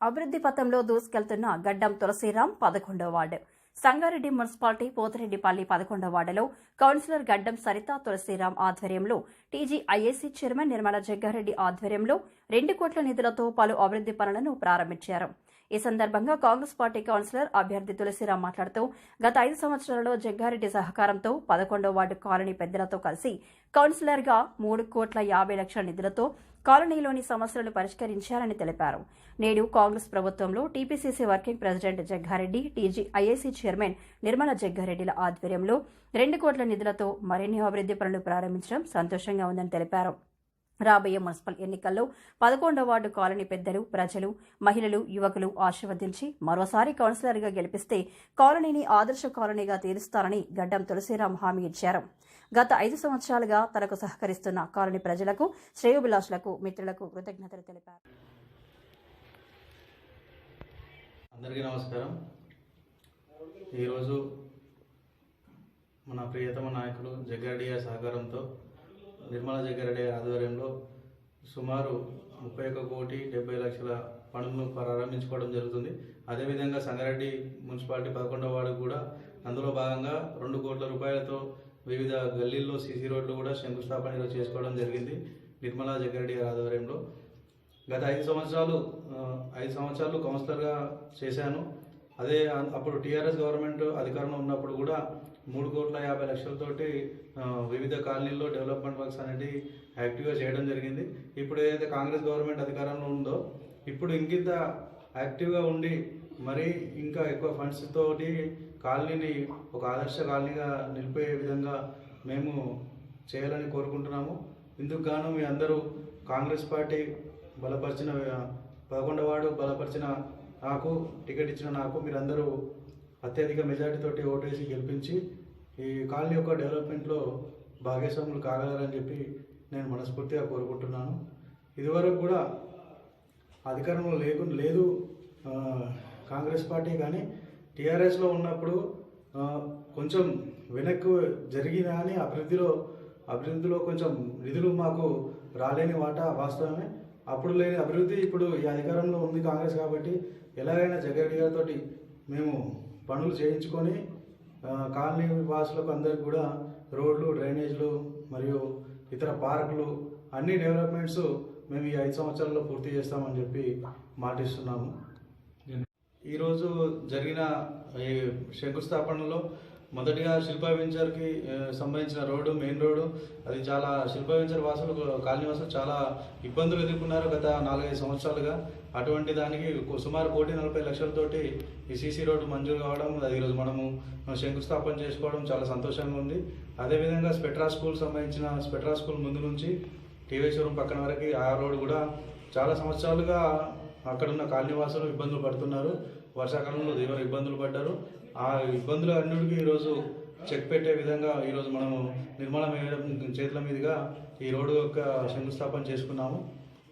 అభివృద్ధి పథంలో దూసుకెళ్తున్న గడ్డం తులసిరాం పదకొండో వార్డు. సంగారెడ్డి మున్సిపాలిటీ పోతిరెడ్డిపల్లి పదకొండో వార్డులో కౌన్సిలర్ గడ్డం సరిత తులసిరాం ఆధ్వర్యంలో T G I A C chairman Nirmala Jaggareddy ఆధ్వర్యంలో రెండు కోట్ల నిధులతో పలు అభివృద్ధి పనులను ప్రారంభించారు. ఈ సందర్భంగా కాంగ్రెస్ పార్టీ కౌన్సిలర్ అభ్యర్థి తులసిరామ్ మాట్లాడుతూ గత ఐదు సంవత్సరాలలో జగ్గారెడ్డి సహకారంతో పదకొండో వార్డు కాలనీ పెద్దలతో కలిసి కౌన్సిలర్గా మూడు కోట్ల యాభై లక్షల నిధులతో కాలనీలోని సమస్యలను పరిష్కరించారని తెలిపారు. నేడు కాంగ్రెస్ ప్రభుత్వంలో T P C C working president Jaggareddy T G I A C chairman Nirmala జగ్గారెడ్డిల ఆధ్వర్యంలో రెండు కోట్ల నిధులతో మరిన్ని అభివృద్ధి పనులు ప్రారంభించడం సంతోషంగా ఉందని తెలిపారు. రాబోయే మున్సిపల్ ఎన్నికల్లో పదకొండవ వార్డు కాలనీ పెద్దలు ప్రజలు మహిళలు యువకులు ఆశీర్వదించి మరోసారి కౌన్సిలర్గా గెలిపిస్తే కాలనీని ఆదర్శ కాలనీగా తీరుస్తారని గడ్డం తులసిరాం హామీ ఇచ్చారు. గత ఐదు సంవత్సరాలుగా తనకు సహకరిస్తున్న కాలనీ ప్రజలకు శ్రేయోభిలాషులకు మిత్రులకు కృతజ్ఞతలు తెలిపారు. అందరికీ నమస్కారం. ఈరోజు మన ప్రియతమ నాయకులు జగ్గారెడ్డి సహకారంతో నిర్మలా జగ్గారెడ్డి ఆధ్వర్యంలో సుమారు ముప్పై ఒక్క కోటి డెబ్బై లక్షల పనులను ప్రారంభించుకోవడం జరుగుతుంది. అదేవిధంగా సంగారెడ్డి మున్సిపాలిటీ పదకొండవ వార్డు కూడా అందులో భాగంగా రెండు కోట్ల రూపాయలతో వివిధ గల్లీల్లో సీసీ రోడ్లు కూడా శంకుస్థాపన చేసుకోవడం జరిగింది నిర్మలా జగ్గారెడ్డి గారి ఆధ్వర్యంలో. గత ఐదు సంవత్సరాలు ఐదు సంవత్సరాలు కౌన్సిలర్గా చేశాను. అదే అప్పుడు టీఆర్ఎస్ గవర్నమెంట్ అధికారంలో ఉన్నప్పుడు కూడా మూడు కోట్ల యాభై లక్షలతోటి వివిధ కాలనీల్లో డెవలప్మెంట్ వర్క్స్ అనేది యాక్టివ్గా చేయడం జరిగింది. ఇప్పుడు ఏదైతే కాంగ్రెస్ గవర్నమెంట్ అధికారంలో ఉందో ఇప్పుడు ఇంకింత యాక్టివ్గా ఉండి మరి ఇంకా ఎక్కువ ఫండ్స్ తోటి కాలనీని ఒక ఆదర్శ కాలనీగా నిలిపే విధంగా మేము చేయాలని కోరుకుంటున్నాము. ఇందుకు గాను మీ అందరూ కాంగ్రెస్ పార్టీ బలపరిచిన పదకొండవాడు బలపరిచిన నాకు టికెట్ ఇచ్చిన నాకు మీరందరూ అత్యధిక మెజారిటీతోటి ఓటేసి గెలిపించి ఈ కాలనీ యొక్క డెవలప్మెంట్లో భాగస్వాములు కాగలరని చెప్పి నేను మనస్ఫూర్తిగా కోరుకుంటున్నాను. ఇదివరకు కూడా అధికారంలో లేకు లేదు కాంగ్రెస్ పార్టీ కానీ టీఆర్ఎస్లో ఉన్నప్పుడు కొంచెం వెనక్కు జరిగిన కానీ అభివృద్ధిలో అభివృద్ధిలో కొంచెం నిధులు మాకు రాలేని వాటా వాస్తవమే. అప్పుడు లేని అభివృద్ధి ఇప్పుడు ఈ అధికారంలో ఉంది కాంగ్రెస్ కాబట్టి ఎలాగైనా జగరెడ్డి గారితో మేము పనులు చేయించుకొని కాలనీ వాసులకు అందరికి కూడా రోడ్లు డ్రైనేజ్లు మరియు ఇతర పార్కులు అన్ని డెవలప్మెంట్స్ మేము ఈ ఐదు సంవత్సరాల్లో పూర్తి చేస్తామని చెప్పి మాటిస్తున్నాము. ఈరోజు జరిగిన ఈ శంకుస్థాపనలో మొదటిగా శిల్పా వెంచర్కి సంబంధించిన రోడ్డు మెయిన్ రోడ్డు అది చాలా శిల్పా వెంచర్ వాసులు కాలనీ వాసులు చాలా ఇబ్బందులు ఎదుర్కొన్నారు గత నాలుగైదు సంవత్సరాలుగా. అటువంటి దానికి సుమారు కోటి నలభై లక్షలతోటి ఈ సీసీ రోడ్డు మంజూరు కావడం అది ఈరోజు మనము శంకుస్థాపన చేసుకోవడం చాలా సంతోషంగా ఉంది. అదేవిధంగా స్పెట్రా స్కూల్ సంబంధించిన స్పెట్రా స్కూల్ ముందు నుంచి టీవేశ్వరం పక్కన వరకు ఆ రోడ్డు కూడా చాలా సంవత్సరాలుగా అక్కడున్న కాలనీవాసులు ఇబ్బందులు పడుతున్నారు. వర్షాకాలంలో తీవ్ర ఇబ్బందులు పడ్డారు. ఆ ఇబ్బందులు అన్నిటికీ ఈరోజు చెక్ పెట్టే విధంగా ఈరోజు మనము నిర్మాణం వేయడం చేతుల మీదుగా ఈ రోడ్డు యొక్క శంకుస్థాపన చేసుకున్నాము.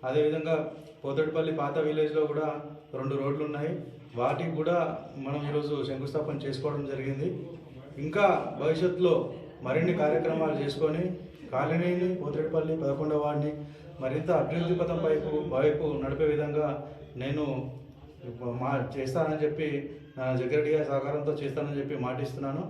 అదేవిధంగా పోతడిపల్లి పాత విలేజ్లో కూడా రెండు రోడ్లు ఉన్నాయి వాటికి కూడా మనం ఈరోజు శంకుస్థాపన చేసుకోవడం జరిగింది. ఇంకా భవిష్యత్తులో మరిన్ని కార్యక్రమాలు చేసుకొని కాలనీని పోతడిపల్లి పదకొండవ వాడిని మరింత అభివృద్ధి పథం వైపు వైపు నడిపే విధంగా నేను మా చేస్తానని చెప్పి నా గారి సహకారంతో చేస్తానని చెప్పి మాటిస్తున్నాను.